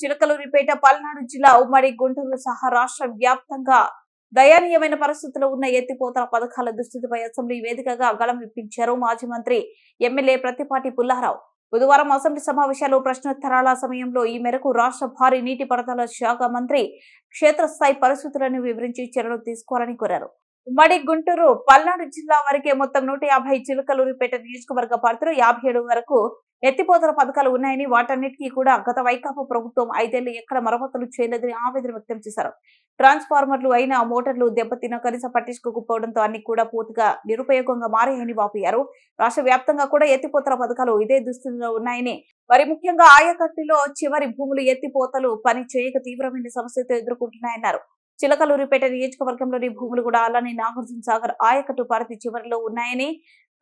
చిలకలూరిపేట పల్నాడు జిల్లా ఉమ్మడి గుంటూరు సహా రాష్ట్ర వ్యాప్తంగా దయానీయమైన పరిస్థితుల్లో ఉన్న ఎత్తిపోతల పథకాల దుస్థితిపై అసెంబ్లీ వేదికగా గళం విప్పించారు మాజీ మంత్రి ఎమ్మెల్యే ప్రతిపాటి పుల్లారావు. బుధవారం అసెంబ్లీ సమావేశాలు ప్రశ్నోత్తరాల సమయంలో ఈ మేరకు రాష్ట్ర భారీ నీటిపారుదల శాఖ మంత్రి క్షేత్రస్థాయి పరిస్థితులను వివరించి చర్యలు తీసుకోవాలని కోరారు. ఉమ్మడి గుంటూరు పల్నాడు జిల్లా వరకే మొత్తం నూట యాభై చిలుకలూరిపేట నియోజకవర్గ పరిధిలో యాభై ఏడు వరకు ఎత్తిపోతల పథకాలు ఉన్నాయని వాటన్నిటికీ కూడా గత వైకాపా ప్రభుత్వం ఐదేళ్ళు ఎక్కడ మరమ్మతులు చేయలేదని ఆవేదన వ్యక్తం చేశారు. ట్రాన్స్ఫార్మర్లు అయిన మోటార్లు దెబ్బతిన కనీసం పట్టించుకోకపోవడంతో అన్ని కూడా పూర్తిగా నిరుపయోగంగా మారాయని వాపోయారు. రాష్ట్ర వ్యాప్తంగా కూడా ఎత్తిపోతల పథకాలు ఇదే దుస్థితిలో ఉన్నాయని మరి ముఖ్యంగా ఆయకట్టులో చివరి భూములు ఎత్తిపోతలు పని చేయక తీవ్రమైన సమస్యతో ఎదుర్కొంటున్నాయన్నారు. చిలకలూరిపేట నియోజకవర్గంలోని భూములు కూడా అలానే నాగార్జున సాగర్ ఆయకట్టు పరిధి చివరిలో ఉన్నాయని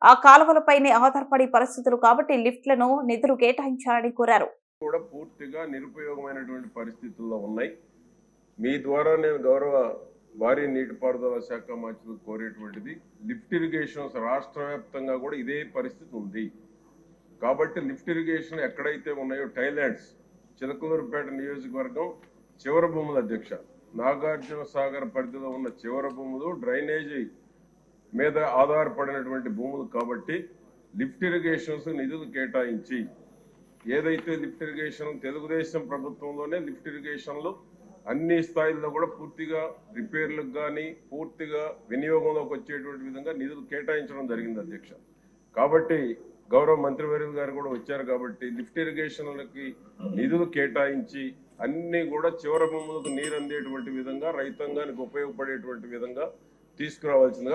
ఆ కాలువలపైనే ఆధారపడి పరిస్థితులు కాబట్టి లిఫ్ట్లను నిధులు కేటాయించాలని కోరారు. కూడా పూర్తిగా నిరుపయోగమైనటువంటి పరిస్థితుల్లో ఉన్నాయి. మీ ద్వారా నేను గౌరవ భారీ నీటిపారుదల శాఖ మంత్రులు కోరేటువంటిది లిఫ్ట్ ఇరిగేషన్స్ రాష్ట్ర వ్యాప్తంగా కూడా ఇదే పరిస్థితి ఉంది. కాబట్టి లిఫ్ట్ ఇరిగేషన్ ఎక్కడైతే ఉన్నాయో టైలాండ్స్ చిలకలూరుపేట నియోజకవర్గం చివర భూముల అధ్యక్ష నాగార్జున సాగర్ పరిధిలో ఉన్న చివర భూములు డ్రైనేజీ మీద ఆధారపడినటువంటి భూములు కాబట్టి లిఫ్ట్ ఇరిగేషన్స్ నిధులు కేటాయించి ఏదైతే లిఫ్ట్ ఇరిగేషన్ తెలుగుదేశం ప్రభుత్వంలోనే లిఫ్ట్ ఇరిగేషన్లు అన్ని స్థాయిల్లో కూడా పూర్తిగా రిపేర్లకు కానీ పూర్తిగా వినియోగంలోకి వచ్చేటువంటి విధంగా నిధులు కేటాయించడం జరిగింది అధ్యక్ష. కాబట్టి గౌరవ మంత్రివర్యులు గారు కూడా వచ్చారు కాబట్టి లిఫ్ట్ ఇరిగేషన్లకి నిధులు కేటాయించి అన్ని కూడా చివరి భూములకు నీరు అందేటువంటి విధంగా రైతాంగానికి ఉపయోగపడేటువంటి విధంగా తీసుకురావాల్సిందిగా